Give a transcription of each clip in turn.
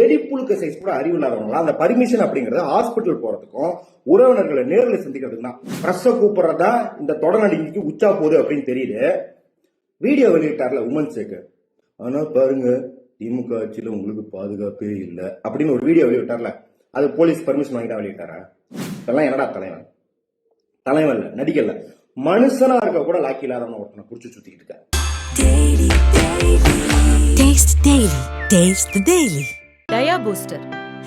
எரிப்புழுக்க size கூட அறிவு இல்லாதவங்களா அந்த பர்மிஷன் அப்படிங்கறத ஹாஸ்பிட்டல் போறதுக்கும் உறவினர்களை நேரில் சந்திக்கிறதுக்கு தான் பிரஸ்ஸ கூப்பிடுறதா இந்த தொடர்நடிகைக்கு உச்சா போகுது அப்படின்னு தெரியுது. வீடியோ வெளியிட்டார்ல உமன் ஆனா பாருங்க திமுக ஆட்சியில உங்களுக்கு பாதுகாப்பே இல்லை அப்படின்னு ஒரு வீடியோ வெளியிட்டார்ல. அது போலீஸ் பர்மிஷன் வாங்கிட்டா வெளியிட்டாரா? இதெல்லாம் என்னடா தலைவன்? தலைவன் இல்ல நடிகல்ல மனுஷனா இருக்க கூட லாக்கி இல்லாதவன ஒருத்தனை குடிச்சு சுத்திக்கிட்டு இருக்க. டயா பூஸ்டர்.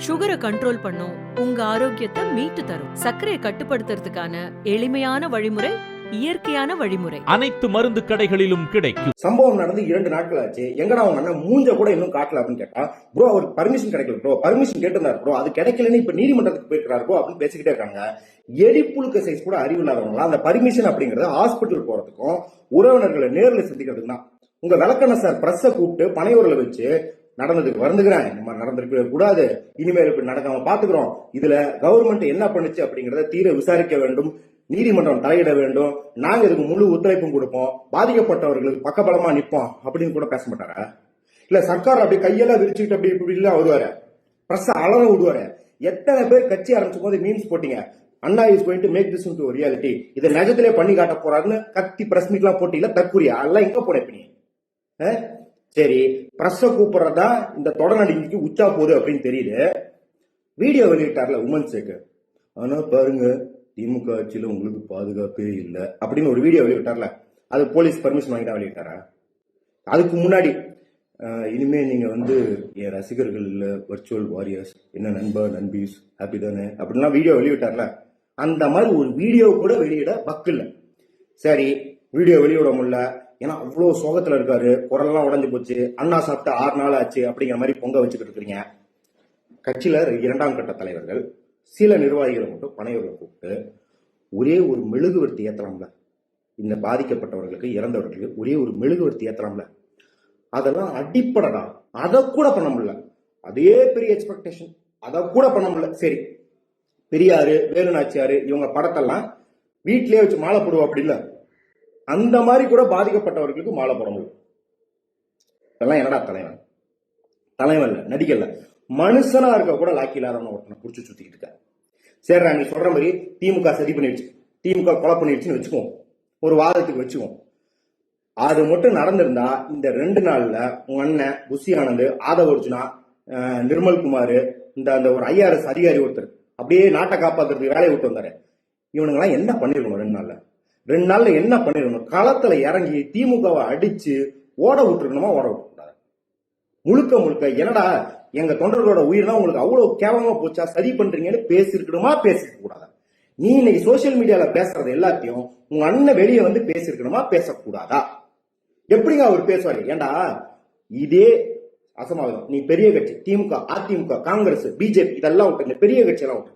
சுகரை கண்ட்ரோல் பண்ணும். உங்க ஆரோக்கியத்தை மீட்டு தரும். சர்க்கரையை கட்டுப்படுத்துறதுக்கான எளிமையான வழிமுறை இயற்கையான வழிமுறை. அனைத்து மருந்து கடைகளிலும் கிடைக்கும். சம்பவம் நடந்து இரண்டு நாட்கள் ஆச்சு. எங்கடா அவங்க அண்ணன் மூஞ்ச கூட இன்னும் காட்டல அப்படின்னு கேட்டா ப்ரோ அவருக்கு பர்மிஷன் கிடைக்கல ப்ரோ. பர்மிஷன் கேட்டிருந்தாரு ப்ரோ. அது கிடைக்கலன்னு இப்ப நீதிமன்றத்துக்கு போயிருக்காரு ப்ரோ அப்படின்னு பேசிக்கிட்டே இருக்காங்க. எரிப்புழுக்க சைஸ் கூட அறிவு இல்லாதவங்களா அந்த பர்மிஷன் அப்படிங்கறது ஹாஸ்பிட்டல் போறதுக்கும் உறவினர்களை நேரில் சந்திக்கிறதுக்கு தான் உங்க விளக்கண சார் பிரஸ்ஸ கூப்பிட்டு பனையூர்ல வச்சு நடந்ததுக்கு வருந்துக்கிறேன் இந்த மாதிரி நடந்திருக்க கூடாது. இனிமேல் இப்படி நடக்காம பாத்துக்கிறோம் இதுல கவர்மெண்ட் என்ன பண்ணுச்சு அப்படிங்கறத தீர விசாரிக்க வேண்டும். நீதிமன்றம் தலையிட வேண்டும். நாங்க இதுக்கு முழு ஒத்துழைப்பும் கொடுப்போம். பாதிக்கப்பட்டவர்களுக்கு பக்கபலமா நிற்போம் அப்படின்னு கூட பேச மாட்டாரா? இல்ல சர்க்கார் அப்படி கையெல்லாம் விரிச்சுக்கிட்டு அப்படி இப்படி எல்லாம் வருவாரு? பிரஸ் அளர விடுவாரு. எத்தனை பேர் கட்சி ஆரம்பிச்சும் போது மீன்ஸ் போட்டீங்க. அண்ணா is going to make this to reality இதை நிஜத்திலே பண்ணி காட்ட போறாருன்னு கத்தி பிரஸ் மீட் எல்லாம் போட்டீங்களா தற்கூரியா அதெல்லாம் எங்க போனேன் இப்ப நீ சரி பிரஸ்ஸ கூப்பிடுறதா இந்த தொடர்நடிகைக்கு உச்சா போகுது அப்படின்னு தெரியுது. வீடியோ வெளியிட்டார்ல உமன் ஆனா பாருங்க திமுக ஆட்சியில உங்களுக்கு பாதுகாப்பே இல்லை அப்படின்னு ஒரு வீடியோ வெளியிட்டார்ல. அது போலீஸ் பர்மிஷன் வாங்கிட்டா வெளியிட்டாரா? அதுக்கு முன்னாடி இனிமே நீங்க வந்து என் ரசிகர்கள் இல்ல வர்ச்சுவல் வாரியர்ஸ் என்ன நண்பா நண்பீஸ் ஹாப்பி தானே அப்படின்லாம் வீடியோ வெளியிட்டார்ல. அந்த மாதிரி ஒரு வீடியோ கூட வெளியிட பக்கு இல்லை சரி வீடியோ வெளியிட முடியல. ஏன்னா அவ்வளோ சோகத்தில் இருக்காரு. குரல்லாம் உடஞ்சு போச்சு. அண்ணா சாப்பிட்டு ஆறு நாள் ஆச்சு அப்படிங்கிற மாதிரி பொங்க வச்சுக்கிட்டு இருக்கிறீங்க கட்சியில் இரண்டாம் கட்ட தலைவர்கள் சில நிர்வாகிகளை மட்டும் பனையூர்ல கூப்பிட்டு ஒரே ஒரு மெழுகுவர்த்தி ஏத்தலாம்ல. இந்த பாதிக்கப்பட்டவர்களுக்கு இறந்தவர்களுக்கு ஒரே ஒரு மெழுகுவர்த்தி ஏத்தலாம்ல. அதெல்லாம் அடிப்படடா. அதை கூட பண்ண முடியல. அதே பெரிய எக்ஸ்பெக்டேஷன் அதை கூட பண்ண முடியல. சரி. பெரியாரு வேலுநாச்சியாரு இவங்க படத்தெல்லாம் வீட்டிலேயே வச்சு மாலை போடுவோம் அப்படி இல்லை அந்த மாதிரி கூட பாதிக்கப்பட்டவர்களுக்கு மாலை போட முடியும். இதெல்லாம் என்னடா தலைவன்? தலைவன் இல்லை நடிகல்ல மனுஷனா இருக்க கூட லாக்கி இல்லாதவன ஒருத்தனை குடிச்சு சுத்திக்கிட்டு இருக்க. சரிடா நீ சொல்ற மாதிரி திமுக சரி பண்ணிடுச்சு. திமுக கொலை பண்ணிடுச்சுன்னு வச்சுக்குவோம். ஒரு வாதத்துக்கு வச்சுக்குவோம். அது மட்டும் நடந்திருந்தா இந்த ரெண்டு நாள்ல உங்க அண்ணன் புஷி ஆனந்த் ஆதவ அர்ஜுனா நிர்மல் குமார் இந்த அந்த ஒரு ஐஆர்எஸ் அதிகாரி ஒருத்தர் அப்படியே நாட்டை காப்பாத்துறதுக்கு வேலையை விட்டு வந்தாரு. இவனுங்கெல்லாம் என்ன பண்ணிருக்கணும் ரெண்டு நாள்ல? ரெண்டு நாள்ல என்ன பண்ணிருக்கணும் களத்துல இறங்கி திமுகவை அடிச்சு ஓட விட்டுருக்கணுமா? ஓட விட்டுக்கூடாது. முழுக்க முழுக்க என்னடா எங்க தொண்டர்களோட உயிர்னா உங்களுக்கு அவ்வளவு கேவலமா போச்சா? சரி பண்றீங்கன்னு பேசிருக்கணுமா பேசிருக்க கூடாதா நீ இன்னைக்கு சோசியல் மீடியால பேசுறது எல்லாத்தையும் உங்க அண்ணன் வெளியே வந்து பேசிருக்கணுமா பேசக்கூடாதா? எப்படிங்க அவர் பேசுவாரு? ஏண்டா இதே அசமாவிதம் நீ பெரிய கட்சி திமுக அதிமுக காங்கிரஸ் பிஜேபி இதெல்லாம் விட்டு இந்த பெரிய கட்சி எல்லாம் விட்டு.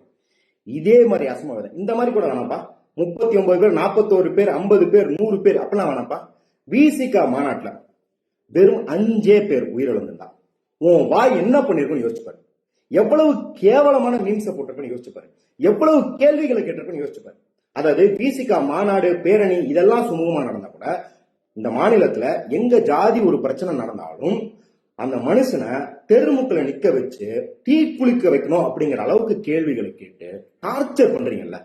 இதே மாதிரி அசமாவிதம் இந்த மாதிரி கூட வேணாம்ப்பா. முப்பத்தி ஒன்பது பேர் நாற்பத்தோரு பேர் ஐம்பது பேர் நூறு பேர் அப்படிலாம் வேணாம்ப்பா. விசிகா மாநாட்டில் வெறும் அஞ்சே பேர் உயிரிழந்திருந்தா. உன் வாய் என்ன பண்ணிருக்குன்னு யோசிச்சு பாரு. எவ்வளவு கேவலமான மீம்ஸை போட்டிருக்குன்னு யோசிச்சு பாரு. எவ்வளவு கேள்விகளை கேட்டிருக்குன்னு யோசிச்சு பாரு. அதாவது விசிகா மாநாடு பேரணி இதெல்லாம் சுமூகமா நடந்தா கூட இந்த மாநிலத்துல எங்க ஜாதி ஒரு பிரச்சனை நடந்தாலும் அந்த மனுஷனை தெருமுக்கில் நிக்க வச்சு தீ குளிக்க வைக்கணும் அப்படிங்கிற அளவுக்கு கேள்விகளை கேட்டு டார்ச்சர் பண்றீங்கல்ல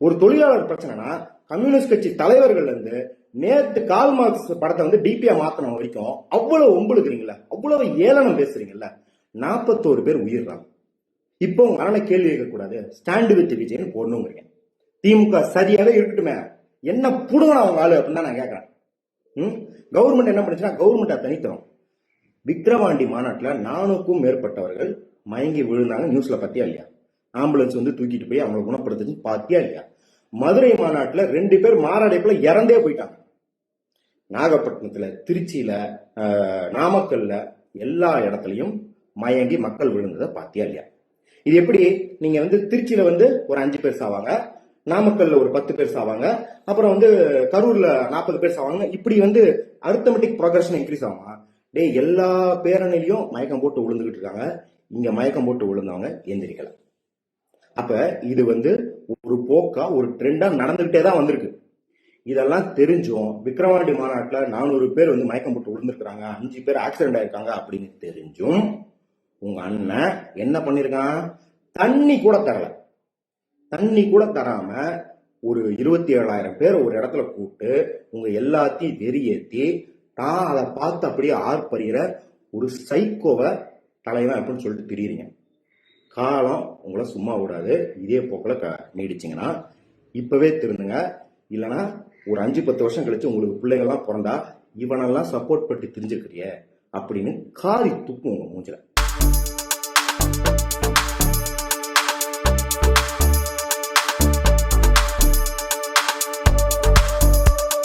ஒரு தொழிலாளர் பிரச்சனைனா கம்யூனிஸ்ட் கட்சி தலைவர்கள் இருந்து நேத்து கால் மார்க்ஸ் படத்தை வந்து டிபியா மாத்தன வரைக்கும் அவ்வளவு ஒம்புழுக்கிறீங்களா அவ்வளவு ஏளனம் பேசுறீங்கல்ல நாற்பத்தோரு பேர் உயிர்றாங்க. இப்போ மரண கேள்வி கேட்கக்கூடாது. Stand with விஜய்னு போடணுங்கிறீங்க. திமுக சரியாவே இருக்கட்டுமே. என்ன புடுங்கணும் அவங்க ஆளு அப்படின்னு தான் நான் கேட்கறேன். ம்? கவர்மெண்ட் என்ன பண்ணுச்சுன்னா கவர்மெண்ட் தனித்தரும். விக்ரவாண்டி மாநாட்டில் நானூக்கும் மேற்பட்டவர்கள் மயங்கி விழுந்தாங்க நியூஸ்ல பத்தியா இல்லையா? ஆம்புலன்ஸ் வந்து தூக்கிட்டு போய் அவங்களை குணப்படுத்துச்சு பார்த்தியா இல்லையா? மதுரை மாநாட்டில் ரெண்டு பேர் மாரடைப்புல இறந்தே போயிட்டாங்க. நாகப்பட்டினத்தில் திருச்சியில் நாமக்கல்ல எல்லா இடத்துலையும் மயங்கி மக்கள் விழுந்ததை பார்த்தியா இல்லையா? இது எப்படி? நீங்கள் வந்து திருச்சியில் வந்து ஒரு அஞ்சு பேர் சாவாங்க நாமக்கல்ல ஒரு பத்து பேர் சாவாங்க அப்புறம் வந்து கரூர்ல நாற்பது பேர் சாவாங்க இப்படி வந்து அரித்தமெட்டிக் ப்ரோக்ரஷன் இன்க்ரீஸ் ஆகுமா? டே எல்லா பேரணிலையும் மயக்கம் போட்டு விழுந்துகிட்டு இருக்காங்க. இங்க மயக்கம் போட்டு விழுந்தவங்க எந்திரிக்கலாம் அப்ப இது வந்து ஒரு போக்கா ஒரு ட்ரெண்டா நடந்துகிட்டே தான் வந்திருக்கு. இதெல்லாம் தெரிஞ்சும் விக்ரவாண்டி மாநாட்டில் நானூறு பேர் வந்து மயக்கம் போட்டு விழுந்துருக்குறாங்க அஞ்சு பேர் ஆக்சிடென்ட் ஆயிருக்காங்க அப்படின்னு தெரிஞ்சும் உங்க அண்ணன் என்ன பண்ணிருக்கான்? தண்ணி கூட தரல. தண்ணி கூட தராம ஒரு இருபத்தி ஏழாயிரம் பேர் ஒரு இடத்துல கூப்பிட்டு உங்க எல்லாத்தையும் வெறியேற்றி நான் அதை பார்த்து அப்படியே ஆர்ப்பறிகிற ஒரு சைக்கோவை தலைவன் அப்படின்னு சொல்லிட்டு தெரியுறீங்க. காலம் உங்களை சும்மா விடாது. இதே போக்கில் க நீடிச்சிங்கன்னா இப்போவே திருந்துங்க. இல்லைன்னா ஒரு அஞ்சு பத்து வருஷம் கழிச்சு உங்களுக்கு பிள்ளைங்கள்லாம் பிறந்தா இவனெல்லாம் சப்போர்ட் பண்ணி தெரிஞ்சிருக்கிறிய அப்படின்னு காரி துப்பும் உங்க மூஞ்சில.